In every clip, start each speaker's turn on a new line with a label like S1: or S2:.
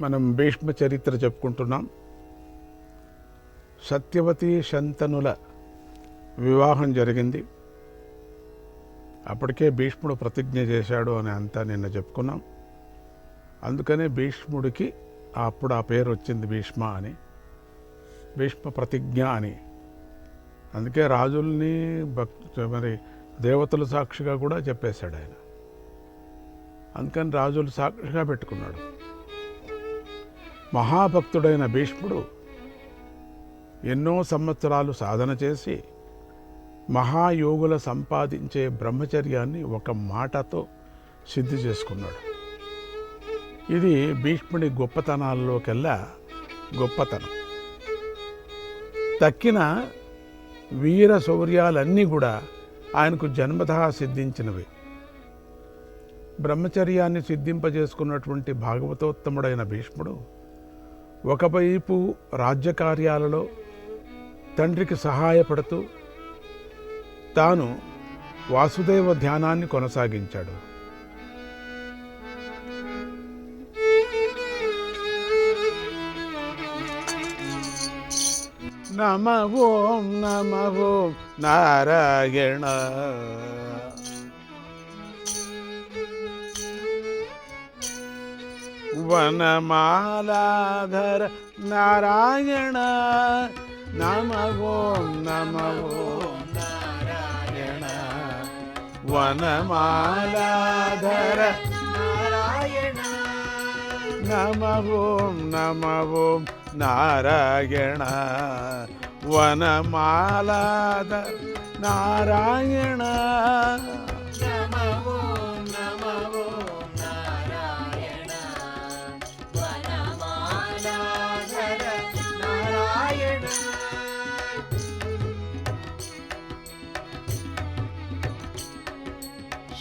S1: మనం భీష్మ చరిత్ర చెప్పుకుంటున్నాం. సత్యవతి శంతనుల వివాహం జరిగింది. అప్పటికే భీష్ముడు ప్రతిజ్ఞ చేశాడు అని అంతా నిన్న చెప్పుకున్నాం. అందుకనే భీష్ముడికి అప్పుడు ఆ పేరు వచ్చింది భీష్మ అని. భీష్మ ప్రతిజ్ఞ అని. అందుకే రాజుల్ని భక్తు మరి దేవతల సాక్షిగా కూడా చెప్పేశాడు ఆయన. అందుకని రాజులు సాక్షిగా పెట్టుకున్నాడు. మహాభక్తుడైన భీష్ముడు ఎన్నో సంవత్సరాలు సాధన చేసి మహాయోగుల సంపాదించే బ్రహ్మచర్యాన్ని ఒక మాటతో సిద్ధి చేసుకున్నాడు. ఇది భీష్ముడి గొప్పతనాల్లోకెల్లా గొప్పతనం. తక్కిన వీర శౌర్యాలన్నీ కూడా ఆయనకు జన్మతహా సిద్ధించినవి. బ్రహ్మచర్యాన్ని సిద్ధింపజేసుకున్నటువంటి భాగవతోత్తముడైన భీష్ముడు ఒకవైపు రాజ్యకార్యాలలో తండ్రికి సహాయపడుతూ తాను వాసుదేవ ధ్యానాన్ని కొనసాగించాడు. నమ ఓం నమ ఓం నారాయణ. వనమాలాధర నారాయణ నమ ఓం నమ ఓం నారాయణ వనమాలాధర
S2: నారాయణ
S1: నమ ఓం నమ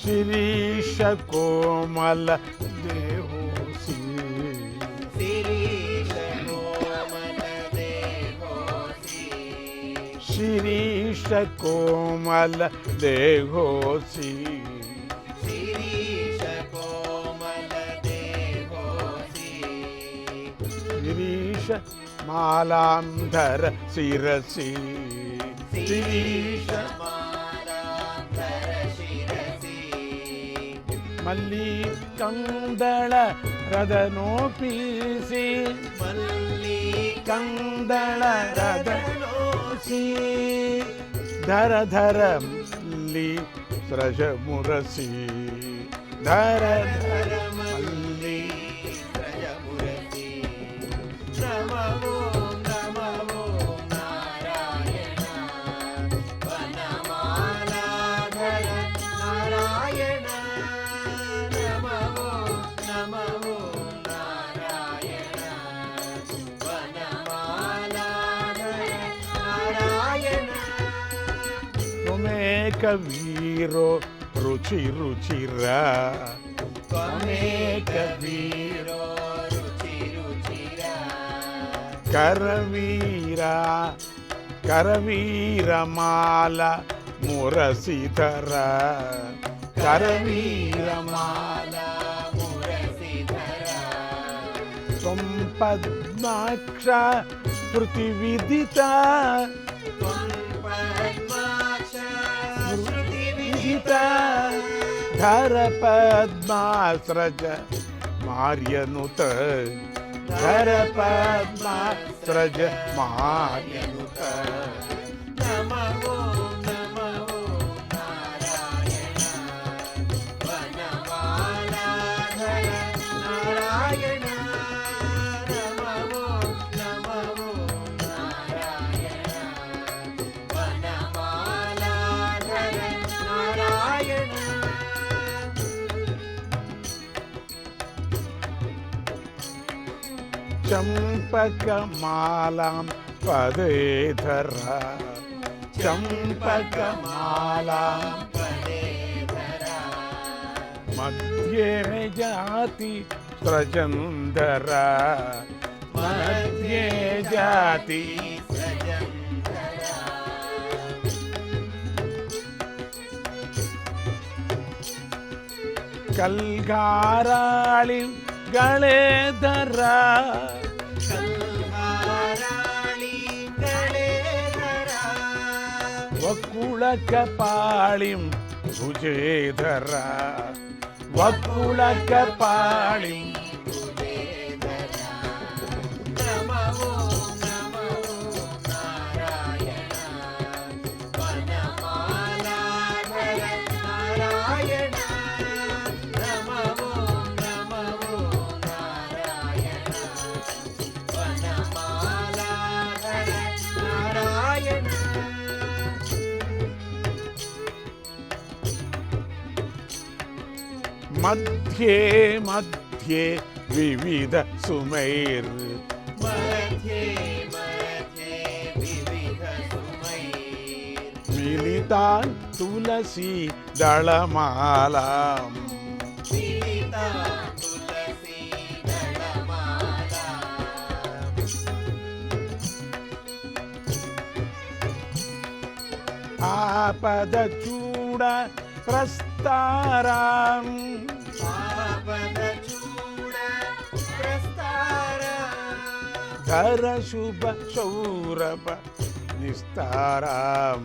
S1: ಶಿರೀಷ ಕೋಮಲ ದೇಹೋಸಿ
S2: ಶಿರೀಷ
S1: ಕೋಮಲ ದೇಹೋಸಿ ಶಿರೀಷ ಕೋಮಲ ದೇಹೋಸಿ ಗಿರೀಶ ಮಾಲಾಂಧರ ಶಿರಸಿ ಗಿರೀಶ ಮಾ
S2: ಮಲ್ಲಿಕಂದಳ ರದನೋಪಿಸಿ ಮಲ್ಲಿಕಂದಳ ರದನೋಸಿ ಧರ ಧರ ಮಲ್ಲಿ ಸ್ರಜ ಮುರಸಿ ಧರ ಧರ
S1: త్వమేక వీరో రుచి రుచిరా.
S2: త్వమేక వీరో రుచి రుచిరా.
S1: కరవీరా కరవీరమాల మురసిధర. కరవీరమాల పద్మాక్ష పృథివిదిత ललिता धर पद्मास्रज मार्यनुत धर
S2: पद्मास्रज मार्यनुत।
S1: చంపకమాలాం పదేధర చంపకమాలాం మధ్యే జాతి ప్రజందర మధ్యే జాతి కల్గారాళి గళేధర వకుళ కపాళిం భుజేధర వకుళ కపాళిం
S2: மத்தியே
S1: மத்தியே விவித சுமைர்
S2: மிலிதான் துளசி தளமாலாம்
S1: ఆపద చూడ ప్రస్తారాం హర శుభ సౌరభ నిస్తారాం.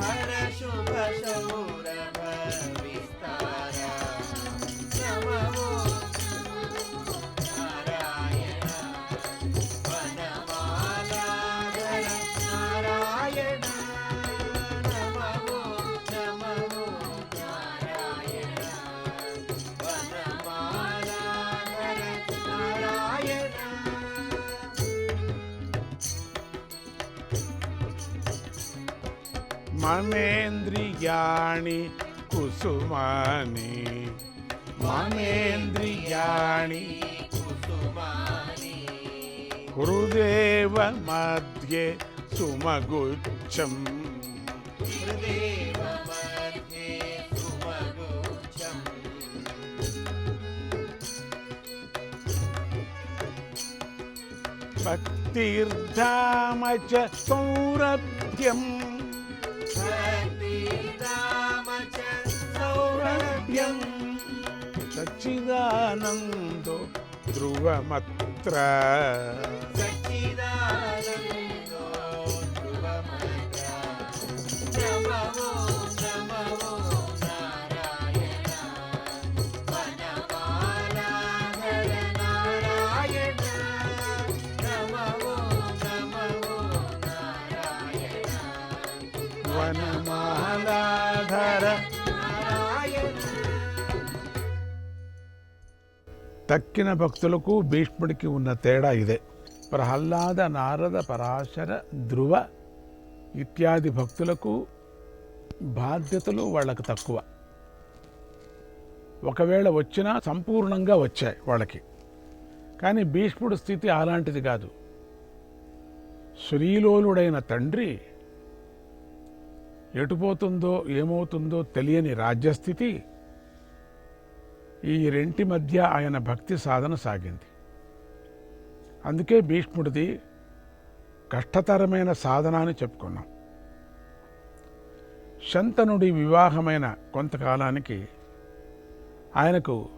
S1: హర శుభ
S2: సౌర மமேந்திரியாணி குசுமானி.
S1: மமேந்திரியாணி குசுமானி. குருதேவ
S2: மத்தியே சுமகுச்சம். भक्तिर्धाम
S1: సచ్చిదానందో ధ్రువమత్ర. తక్కిన భక్తులకు భీష్ముడికి ఉన్న తేడా ఇదే. ప్రహ్లాద నారద పరాశర ధ్రువ ఇత్యాది భక్తులకు బాధ్యతలు వాళ్ళకి తక్కువ. ఒకవేళ వచ్చినా సంపూర్ణంగా వచ్చాయి వాళ్ళకి. కానీ భీష్ముడి స్థితి అలాంటిది కాదు. శ్రీలోలుడైన తండ్రి ఎటుపోతుందో ఏమవుతుందో తెలియని రాజ్యస్థితి ఈ రెంటి మధ్య ఆయన భక్తి సాధన సాగింది. అందుకే భీష్ముడిది కష్టతరమైన సాధన అని చెప్పుకున్నాం. శంతనుడి వివాహమైన కొంతకాలానికి ఆయనకు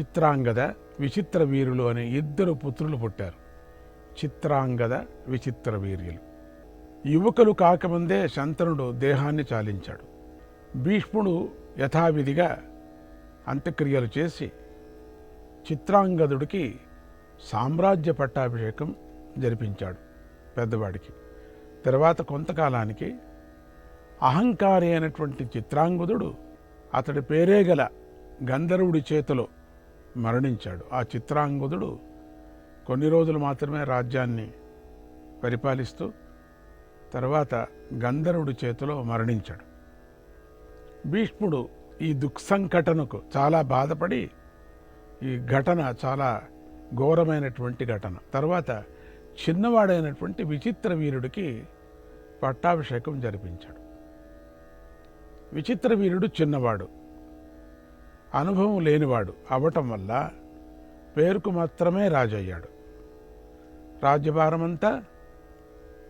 S1: చిత్రాంగద విచిత్ర వీరులు అనే ఇద్దరు పుత్రులు పుట్టారు. చిత్రాంగద విచిత్ర వీర్యులు. యువకులు కాకముందే శంతనుడు దేహాన్ని చాలించాడు. భీష్ముడు యథావిధిగా అంత్యక్రియలు చేసి చిత్రాంగదుడికి సామ్రాజ్య పట్టాభిషేకం జరిపించాడు పెద్దవాడికి. తర్వాత కొంతకాలానికి అహంకారి అయినటువంటి చిత్రాంగదుడు అతడి పేరే గల గంధర్వుడి చేతిలో మరణించాడు. ఆ చిత్రాంగదుడు కొన్ని రోజులు మాత్రమే రాజ్యాన్ని పరిపాలిస్తూ తర్వాత గంధర్వుడి చేతిలో మరణించాడు. భీష్ముడు ఈ దుఃఖసంఘటనకు చాలా బాధపడి ఈ ఘటన చాలా ఘోరమైనటువంటి ఘటన. తర్వాత చిన్నవాడైనటువంటి విచిత్ర వీరుడికి పట్టాభిషేకం జరిపించాడు. విచిత్ర వీరుడు చిన్నవాడు. అనుభవం లేనివాడు. అవటం వల్ల పేరుకు మాత్రమే రాజు అయ్యాడు రాజ్యభారమంతా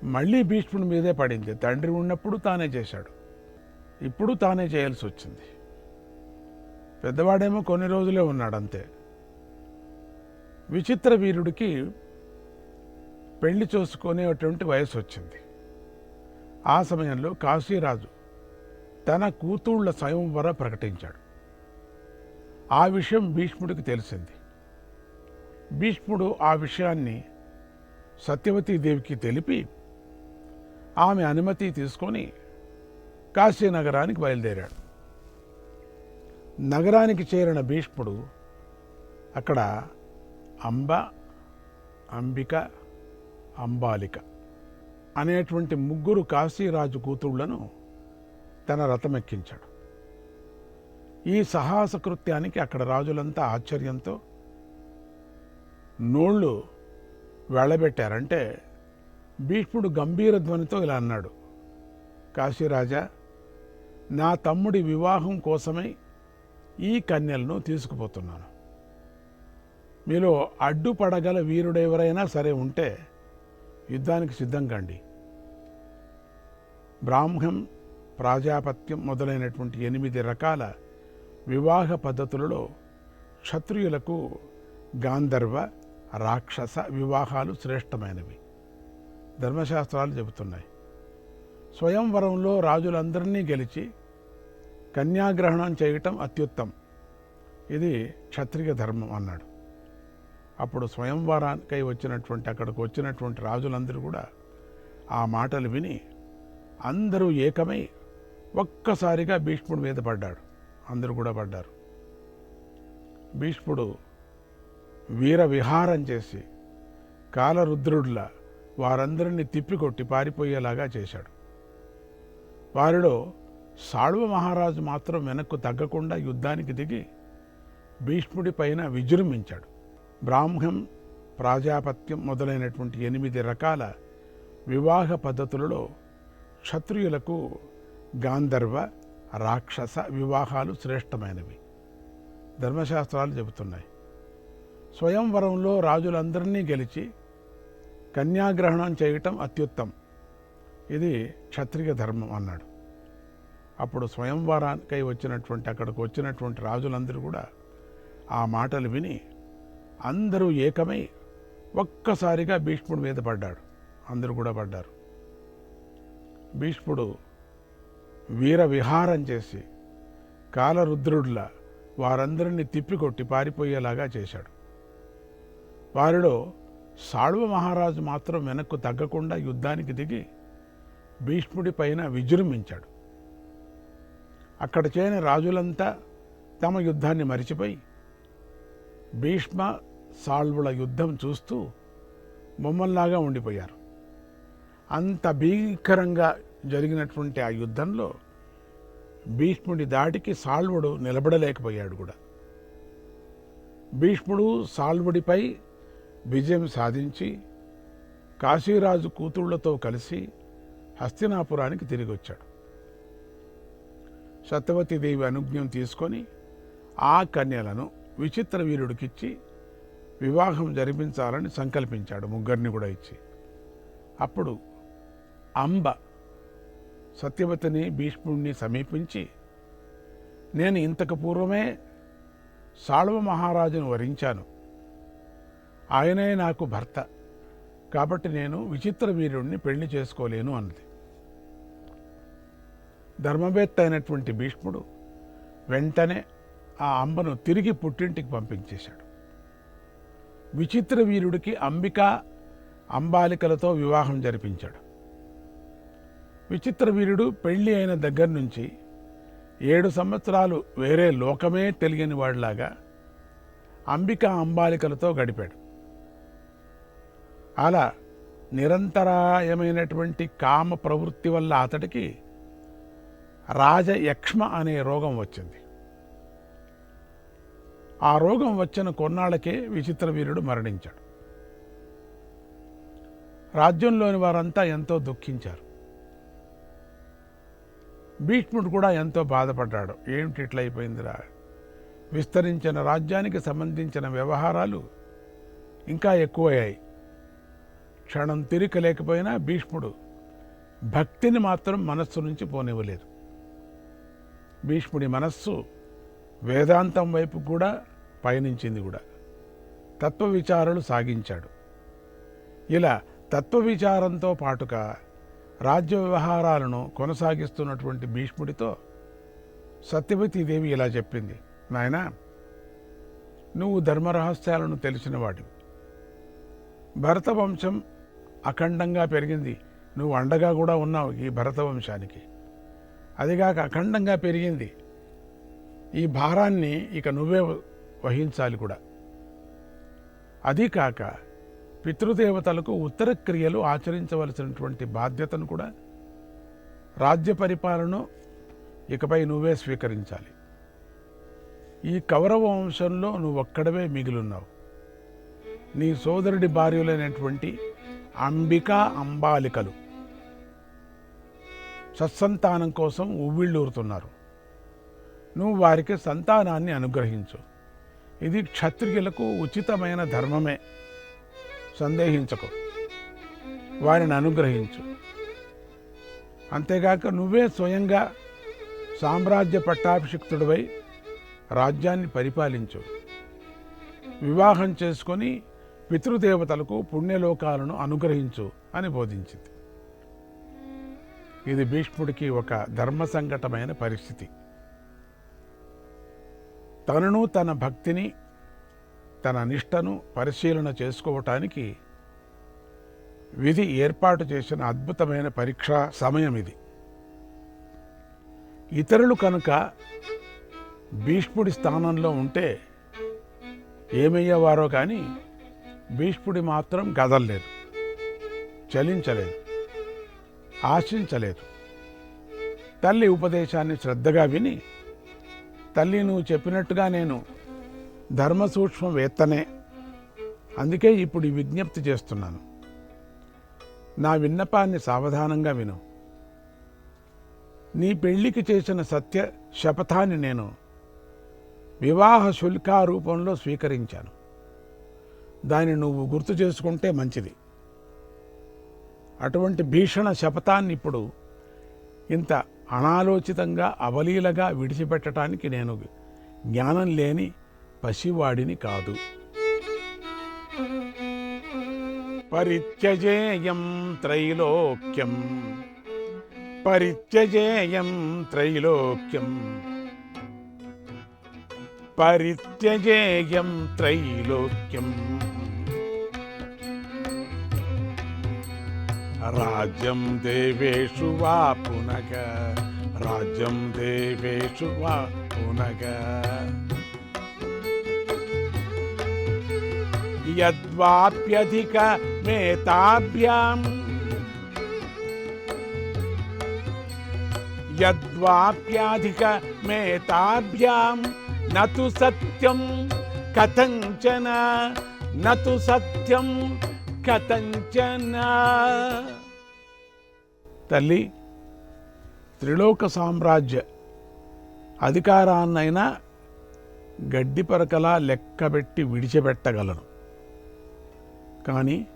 S1: మళ్ళీ భీష్ముడి మీదే పడింది. తండ్రి ఉన్నప్పుడు తానే చేశాడు. ఇప్పుడు తానే చేయాల్సి వచ్చింది. పెద్దవాడేమో కొన్ని రోజులే ఉన్నాడు అంతే విచిత్ర వీరుడికి పెళ్ళి చూసుకునేటువంటి వయసు వచ్చింది ఆ సమయంలో కాశీరాజు తన కూతుళ్ళ స్వయంవర ప్రకటించాడు. ఆ విషయం భీష్ముడికి తెలిసింది. భీష్ముడు ఆ విషయాన్ని సత్యవతీదేవికి తెలిపి ఆమె అనుమతి తీసుకొని కాశీనగరానికి బయలుదేరాడు. నగరానికి చేరిన భీష్ముడు అక్కడ అంబ అంబిక అంబాలిక అనేటువంటి ముగ్గురు కాశీరాజు కూతుళ్ళను తన రథమెక్కించాడు. ఈ సాహస కృత్యానికి అక్కడ రాజులంతా ఆశ్చర్యంతో నోళ్ళు వెళ్ళబెట్టారంటే భీష్ముడు గంభీర ధ్వనితో ఇలా అన్నాడు కాశీరాజా నా తమ్ముడి వివాహం కోసమై ఈ కన్యలను తీసుకుపోతున్నాను. మీలో అడ్డుపడగల వీరుడెవరైనా సరే ఉంటే యుద్ధానికి సిద్ధం కండి. బ్రాహ్మం ప్రాజాపత్యం మొదలైనటువంటి ఎనిమిది రకాల వివాహ పద్ధతులలో క్షత్రియులకు గాంధర్వ రాక్షస వివాహాలు శ్రేష్టమైనవి. ధర్మశాస్త్రాలు చెబుతున్నాయి. స్వయంవరంలో రాజులందరినీ గెలిచి కన్యాగ్రహణం చేయటం అత్యుత్తం ఇది క్షత్రియ ధర్మం అన్నాడు. అప్పుడు స్వయంవరానికై వచ్చినటువంటి అక్కడికి వచ్చినటువంటి రాజులందరూ కూడా ఆ మాటలు విని అందరూ ఏకమై ఒక్కసారిగా భీష్ముడి మీద పడ్డాడు అందరూ కూడా పడ్డారు. భీష్ముడు వీర విహారం చేసి కాలరుద్రుడిలా వారందరినీ తిప్పికొట్టి పారిపోయేలాగా చేశాడు. వారిలో సాళ్వ మహారాజు మాత్రం వెనక్కు తగ్గకుండా యుద్ధానికి దిగి భీష్ముడి పైన విజృంభించాడు. బ్రాహ్మం ప్రాజాపత్యం మొదలైనటువంటి ఎనిమిది రకాల వివాహ పద్ధతులలో క్షత్రియులకు గాంధర్వ రాక్షస వివాహాలు శ్రేష్టమైనవి. ధర్మశాస్త్రాలు చెబుతున్నాయి. స్వయంవరంలో రాజులందరినీ గెలిచి కన్యాగ్రహణం చేయటం అత్యుత్తం ఇది క్షత్రియ ధర్మం అన్నాడు. అప్పుడు స్వయంవరానికై వచ్చినటువంటి అక్కడికి వచ్చినటువంటి రాజులందరూ కూడా ఆ మాటలు విని అందరూ ఏకమై ఒక్కసారిగా భీష్ముడి మీద పడ్డాడు అందరూ కూడా పడ్డారు. భీష్ముడు వీర విహారం చేసి కాలరుద్రుడిలా వారందరినీ తిప్పికొట్టి పారిపోయేలాగా చేశాడు. వారిలో సాళ్వ మహారాజు మాత్రం వెనక్కు తగ్గకుండా యుద్ధానికి దిగి భీష్ముడి పైన విజృంభించాడు. అక్కడ చేయని రాజులంతా తమ యుద్ధాన్ని మరిచిపోయి భీష్మ సాల్వుల యుద్ధం చూస్తూ బొమ్మల్లాగా ఉండిపోయారు. అంత భీకరంగా జరిగినటువంటి ఆ యుద్ధంలో భీష్ముడి దాటికి సాల్వుడు నిలబడలేకపోయాడు కూడా. భీష్ముడు సాల్వుడిపై విజయం సాధించి కాశీరాజు కూతుళ్ళతో కలిసి హస్తినాపురానికి తిరిగి వచ్చాడు సత్యవతీదేవి అనుజ్ఞం తీసుకొని ఆ కన్యలను విచిత్ర వీరుడికిచ్చి వివాహం జరిపించాలని సంకల్పించాడు ముగ్గురిని కూడా ఇచ్చి. అప్పుడు అంబ సత్యవతిని భీష్ముడిని సమీపించి నేను ఇంతకు పూర్వమే సాళవ మహారాజును వరించాను. ఆయనే నాకు భర్త. కాబట్టి నేను విచిత్ర వీరుడిని పెళ్ళి చేసుకోలేను అన్నది. ధర్మవేత్త అయినటువంటి భీష్ముడు వెంటనే ఆ అంబను తిరిగి పుట్టింటికి పంపించేశాడు. విచిత్ర వీరుడికి అంబిక అంబాలికలతో వివాహం జరిపించాడు. విచిత్ర వీరుడు పెళ్ళి అయిన దగ్గర నుంచి ఏడు సంవత్సరాలు వేరే లోకమే తెలియని వాడిలాగా అంబిక అంబాలికలతో గడిపాడు. అలా నిరంతరాయమైనటువంటి కామ ప్రవృత్తి వల్ల అతడికి రాజయక్ష్మ అనే రోగం వచ్చింది. ఆ రోగం వచ్చిన కొన్నాళ్ళకే విచిత్ర వీరుడు మరణించాడు. రాజ్యంలోని వారంతా ఎంతో దుఃఖించారు. భీష్ముడు కూడా ఎంతో బాధపడ్డాడు. ఏమిటి ఇట్లయిపోయిందిరా విస్తరించిన రాజ్యానికి సంబంధించిన వ్యవహారాలు ఇంకా ఎక్కువయ్యాయి. క్షణం తిరిక లేకపోయినా భీష్ముడు భక్తిని మాత్రం మనస్సు నుంచి పోనివ్వలేదు. భీష్ముడి మనస్సు వేదాంతం వైపు కూడా పయనించింది కూడా. తత్వ విచారాలు సాగించాడు. ఇలా తత్వ విచారంతో పాటుగా రాజ్య వ్యవహారాలను కొనసాగిస్తున్నటువంటి భీష్ముడితో సత్యవతీదేవి ఇలా చెప్పింది నాయనా నువ్వు ధర్మరహస్యాలను తెలిసినవాడివి భరత వంశం అఖండంగా పెరిగింది. నువ్వు అండగా కూడా ఉన్నావు ఈ భరత వంశానికి అదిగాక అఖండంగా పెరిగింది. ఈ భారాన్ని ఇక నువ్వే వహించాలి కూడా. అది కాక పితృదేవతలకు ఉత్తర క్రియలు ఆచరించవలసినటువంటి బాధ్యతను కూడా రాజ్య పరిపాలన ఇకపై నువ్వే స్వీకరించాలి. ఈ కౌరవ వంశంలో నువ్వు ఒక్కడవే మిగిలిన్నావు. నీ సోదరుడి భార్యలైనటువంటి అంబిక అంబాలికలు. సత్సంతానం కోసం ఉవ్విళ్ళూరుతున్నారు. నువ్వు వారికి సంతానాన్ని అనుగ్రహించు. ఇది క్షత్రియులకు ఉచితమైన ధర్మమే. సందేహించకు. వారిని అనుగ్రహించు. అంతేగాక నువ్వే స్వయంగా సామ్రాజ్య పట్టాభిషిక్తుడివై రాజ్యాన్ని పరిపాలించు. వివాహం చేసుకొని పితృదేవతలకు పుణ్యలోకాలను అనుగ్రహించు అని బోధించింది. ఇది భీష్ముడికి ఒక ధర్మ సంకటమైన పరిస్థితి. తనను తన భక్తిని తన నిష్టను పరిశీలన చేసుకోవటానికి విధి ఏర్పాటు చేసిన అద్భుతమైన పరీక్షా సమయం ఇది. ఇతరులు కనుక భీష్ముడి స్థానంలో ఉంటే ఏమయ్యేవారో కానీ భీష్ముడి మాత్రం గదల్లేదు చలించలేదు. ఆశించలేదు. తల్లి ఉపదేశాన్ని శ్రద్ధగా విని తల్లి నువ్వు చెప్పినట్టుగా నేను ధర్మసూక్ష్మ వేత్తనే అందుకే ఇప్పుడు ఈ విజ్ఞప్తి చేస్తున్నాను. నా విన్నపాన్ని సావధానంగా విను. నీ పెళ్ళికి చేసిన సత్య శపథాన్ని నేను వివాహ శుల్కా రూపంలో స్వీకరించాను. దాన్ని నువ్వు గుర్తు చేసుకుంటే మంచిది. అటువంటి భీషణ శపథాన్ని ఇప్పుడు ఇంత అనాలోచితంగా అవలీలగా విడిచిపెట్టడానికి నేను జ్ఞానం లేని పసివాడిని కాదు. పరిత్యజేయం త్రైలోక్యం. పరిత్యజేయం త్రైలోక్యం. పరిత్యజేయం త్రైలోక్యం. రాజ్యం దేవేషు వా పునగ రాజ్యం దేవేషు వా పునగ యద్వాప్యధిక మేతాభ్యాం యద్వాప్యాధిక మేతాభ్యాం నతు సత్యం కథంచన. నతు సత్యం కథంచన? తల్లి త్రిలోక సామ్రాజ్య అధికారాన్నైనా గడ్డి పరకలా లెక్కబెట్టి విడిచిపెట్టగలను. కానీ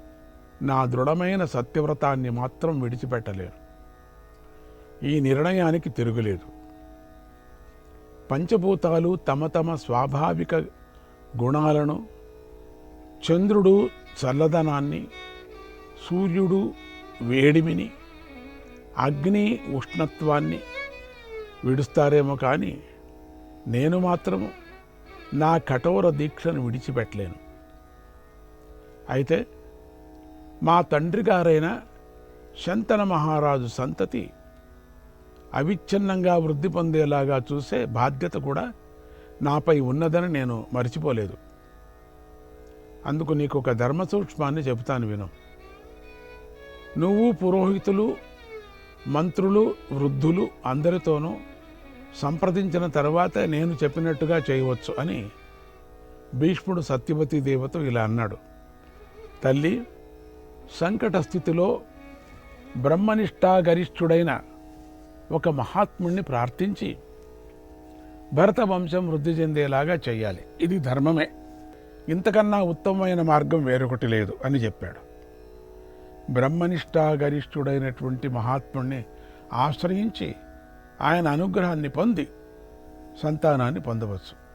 S1: నా దృఢమైన సత్యవ్రతాన్ని మాత్రం విడిచిపెట్టలేను. ఈ నిర్ణయానికి తిరుగులేదు. పంచభూతాలు తమ తమ స్వాభావిక గుణాలను చంద్రుడు చల్లదనాన్ని సూర్యుడు వేడిమిని అగ్ని ఉష్ణత్వాన్ని విడుస్తారేమో కానీ నేను మాత్రము నా కఠోర దీక్షను విడిచిపెట్టలేను. అయితే మా తండ్రి గారైన శంతన మహారాజు సంతతి అవిచ్ఛిన్నంగా వృద్ధి పొందేలాగా చూసే బాధ్యత కూడా నాపై ఉన్నదని నేను మర్చిపోలేదు. అందుకు నీకు ఒక ధర్మ సూక్ష్మాన్ని చెబుతాను విను. నువ్వు పురోహితులు మంత్రులు వృద్ధులు అందరితోనూ సంప్రదించిన తర్వాత నేను చెప్పినట్టుగా చేయవచ్చు అని భీష్ముడు సత్యవతి దేవతో ఇలా అన్నాడు. తల్లి సంకట స్థితిలో బ్రహ్మనిష్టాగరిష్ఠుడైన ఒక మహాత్ముణ్ణి ప్రార్థించి భరత వంశం వృద్ధి చెందేలాగా చేయాలి ఇది ధర్మమే. ఇంతకన్నా ఉత్తమమైన మార్గం వేరొకటి లేదు అని చెప్పాడు. బ్రహ్మనిష్టాగరిష్ఠుడైనటువంటి మహాత్ముణ్ణి ఆశ్రయించి ఆయన అనుగ్రహాన్ని పొంది సంతానాన్ని పొందవచ్చు.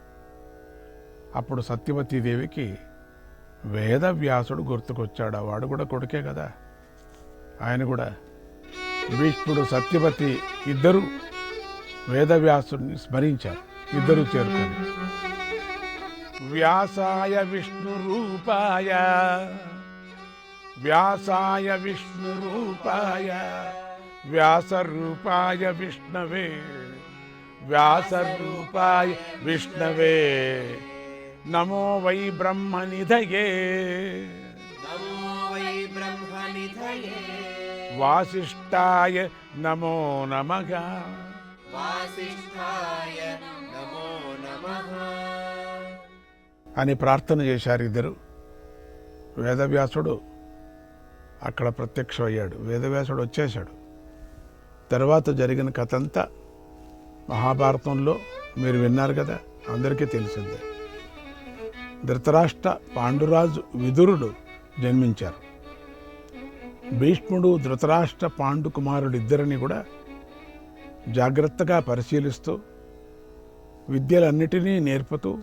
S1: అప్పుడు సత్యవతీదేవికి వేదవ్యాసుడు గుర్తుకొచ్చాడు. వాడు కూడా కొడుకే కదా. ఆయన కూడా భీష్ముడు సత్యవతి ఇద్దరు వేదవ్యాసుడిని స్మరించారు. ఇద్దరు చేరుకొని व्यासाय विष्णुरूपाय। व्यासाय विष्णुरूपाय। व्यासरूपाय विष्णवे। व्यासरूपाय विष्णवे। नमो
S2: वै ब्रह्मनिधये। नमो
S1: वै ब्रह्मनिधये। वासिष्ठाय
S2: नमो नमः। वासिष्ठाय
S1: అని ప్రార్థన చేశారు ఇద్దరు. వేదవ్యాసుడు అక్కడ ప్రత్యక్షమయ్యాడు. వేదవ్యాసుడు వచ్చేశాడు. తర్వాత జరిగిన కథ అంతా మహాభారతంలో మీరు విన్నారు కదా అందరికీ తెలిసిందే. ధృతరాష్ట్ర పాండురాజు విదురుడు జన్మించారు. భీష్ముడు ధృతరాష్ట్ర పాండు కుమారుడిద్దరిని కూడా జాగ్రత్తగా పరిశీలిస్తూ విద్యలన్నిటినీ నేర్పుతూ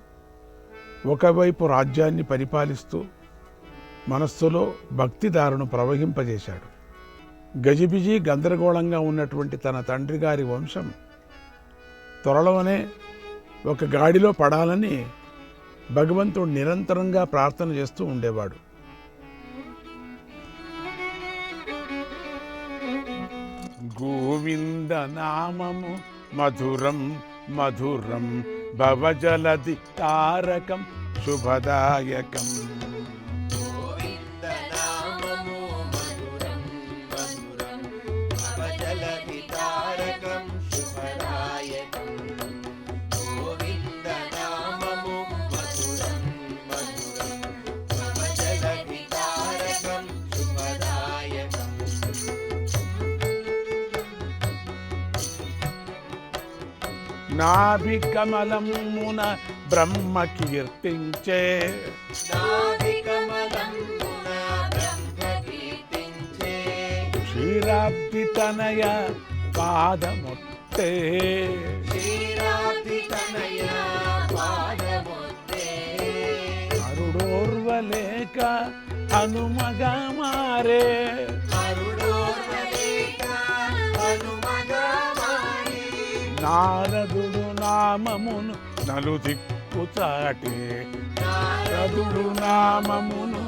S1: ఒకవైపు రాజ్యాన్ని పరిపాలిస్తూ మనస్సులో భక్తిదారును ప్రవహింపజేశాడు. గజిబిజి గందరగోళంగా ఉన్నటువంటి తన తండ్రి గారి వంశం త్వరలోనే ఒక గాడిలో పడాలని భగవంతుడు నిరంతరంగా ప్రార్థన చేస్తూ ఉండేవాడు. గోవింద నామము మధురం మధురం భవజలది తారకం శుభదాయకం నాభి కమలమున బ్రహ్మ కీర్తించే. క్షీరాబ్ది తనయ పాదముత్తే. అరుడోర్వలేక హనుమగా మారే. నారదుడు నామమును నలు దిక్కు చాటే. నారదుడు నామమును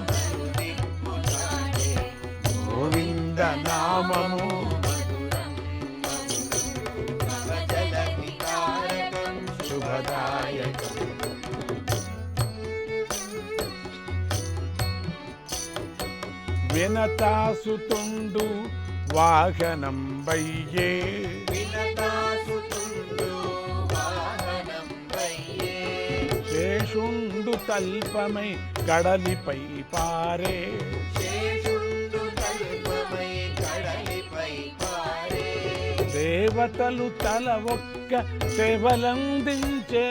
S1: గోవింద నామము.
S2: జలధి తారకం
S1: శుభదాయకం. వినతాసుతుండు వాహనం వయ్యే
S2: కల్పమై కడలిపై పారే.
S1: దేవతలు తల ఒక్క సేవలందించే.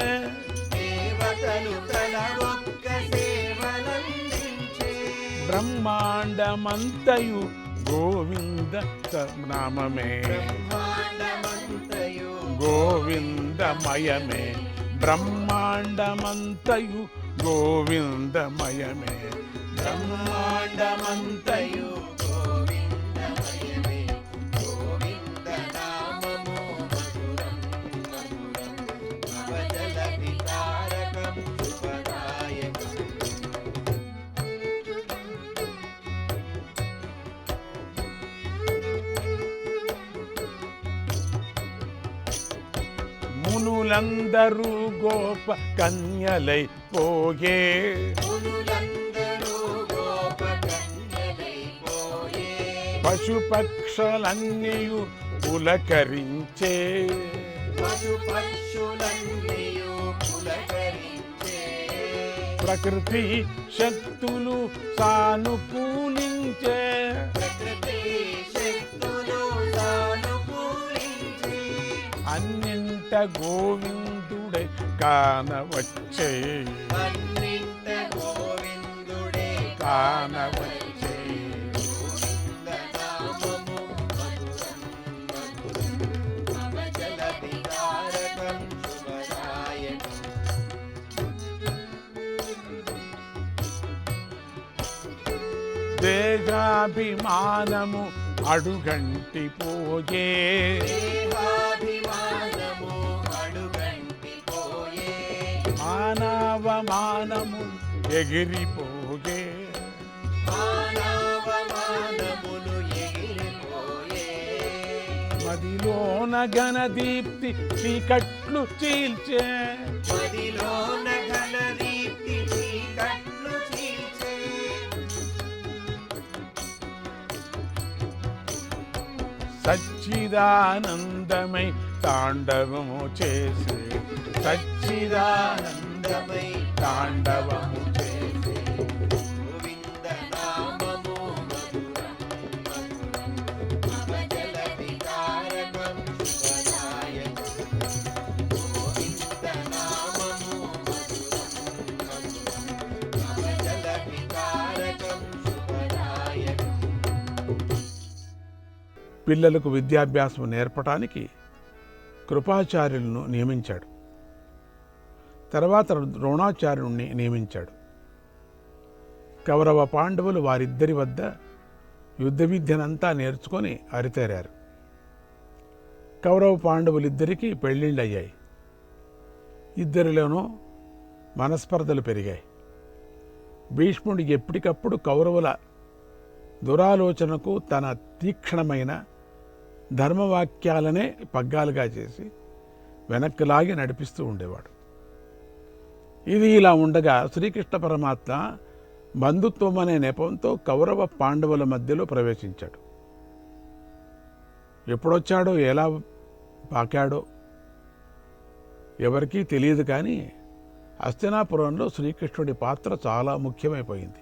S2: దేవతలు తల ఒక్క సేవలందించే.
S1: బ్రహ్మాండమంతయు గోవింద నామమే.
S2: బ్రహ్మాండమంతయు
S1: గోవిందమయమే. బ్రహ్మాండమంతయు గోవిందమయమే బ్రహ్మాండమంతయు
S2: గోవిందమయమే గోవింద నామము మధురం మధురం భవజలధి తారకం శుభదాయకం
S1: మునులందరూ గోప కన్యలై పోయే. పశుపక్షలన్నీయు పులకరించే.
S2: పశుపక్షులన్నీయు పులకరించే
S1: ప్రకృతి శక్తులు సానుకూలించే
S2: ప్రకృతి
S1: అన్నింట గోవిందుడే కానవచ్చే. అడుగంటి పోయే
S2: దేహాభిమానము అడుగంటి పోయే
S1: మానవమానము
S2: మానవమానములు
S1: మదిలోన ఘనదీప్తి చీకట్లు చీల్చే.
S2: మదిలోన ఘన దీప్తి చీకట్లు చీల్చే.
S1: సచ్చిదానందమై తాండవము చేసే. సచ్చిదానందమై తాండవము చేసే. పిల్లలకు విద్యాభ్యాసం నేర్పటానికి కృపాచార్యులను నియమించాడు. తర్వాత ద్రోణాచార్యుణ్ణి నియమించాడు. కౌరవ పాండవులు వారిద్దరి వద్ద యుద్ధ విద్యనంతా నేర్చుకొని అరితేరారు. కౌరవ పాండవులిద్దరికీ పెళ్ళిళ్ళు అయ్యాయి ఇద్దరిలోనూ మనస్పర్ధలు పెరిగాయి. భీష్ముడు ఎప్పటికప్పుడు కౌరవుల దురాలోచనకు తన తీక్షణమైన ధర్మవాక్యాలనే పగ్గాలుగా చేసి వెనక్కి లాగి నడిపిస్తూ ఉండేవాడు. ఇది ఇలా ఉండగా శ్రీకృష్ణ పరమాత్మ బంధుత్వం అనే నెపంతో కౌరవ పాండవుల మధ్యలో ప్రవేశించాడు. ఎప్పుడొచ్చాడో ఎలా పాకాడో ఎవరికీ తెలియదు కానీ హస్తినాపురంలో శ్రీకృష్ణుడి పాత్ర చాలా ముఖ్యమైపోయింది.